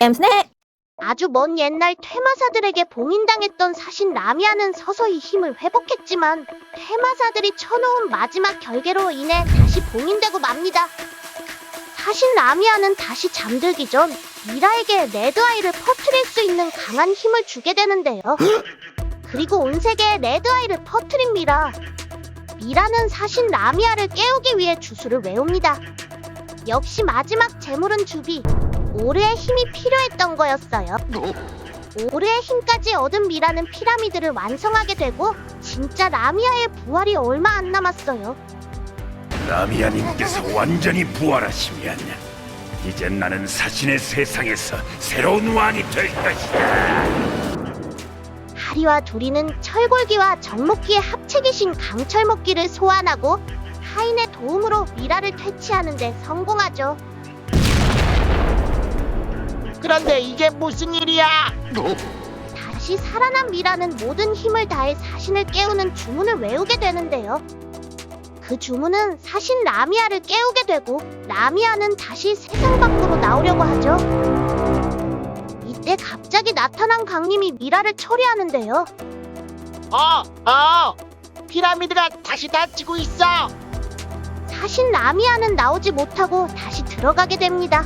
엠스네 아주 먼 옛날 퇴마사들에게 봉인당했던 사신 라미아는 서서히 힘을 회복했지만 퇴마사들이 쳐놓은 마지막 결계로 인해 다시 봉인되고 맙니다. 사신 라미아는 다시 잠들기 전 미라에게 레드아이를 퍼뜨릴 수 있는 강한 힘을 주게 되는데요. 그리고 온 세계에 레드아이를 미라. 미라는 사신 라미아를 깨우기 위해 주술을 외웁니다. 역시 마지막 재물은 주비. 오르의 힘이 필요했던 거였어요. 오르의 힘까지 얻은 미라는 피라미드를 완성하게 되고 진짜 라미아의 부활이 얼마 안 남았어요. 라미아님께서 완전히 부활하시면 이젠 나는 사신의 세상에서 새로운 왕이 될 것이다. 하리와 두리는 철골기와 정목기의 합체기신 강철목기를 소환하고 하인의 도움으로 미라를 퇴치하는 데 성공하죠. 그런데 이게 무슨 일이야? 다시 살아난 미라는 모든 힘을 다해 사신을 깨우는 주문을 외우게 되는데요. 그 주문은 사신 라미아를 깨우게 되고 라미아는 다시 세상 밖으로 나오려고 하죠. 이때 갑자기 나타난 강림이 미라를 처리하는데요. 어, 어, 피라미드가 다시 닫히고 있어. 사신 라미아는 나오지 못하고 다시 들어가게 됩니다.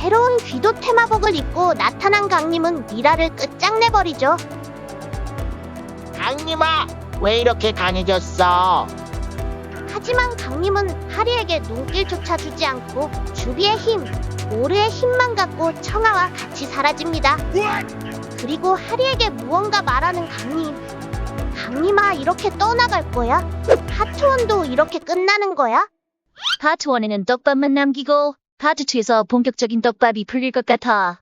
새로운 귀도 테마복을 입고 나타난 강림은 미라를 끝장내버리죠. 강림아, 왜 이렇게 강해졌어? 하지만 강림은 하리에게 눈길조차 주지 않고 주비의 힘, 오르의 힘만 갖고 청아와 같이 사라집니다. 그리고 하리에게 무언가 말하는 강림. 강림아 이렇게 떠나갈 거야? 하트원도 이렇게 끝나는 거야? 파트 1에는 떡밥만 남기고 파트 2에서 본격적인 떡밥이 풀릴 것 같아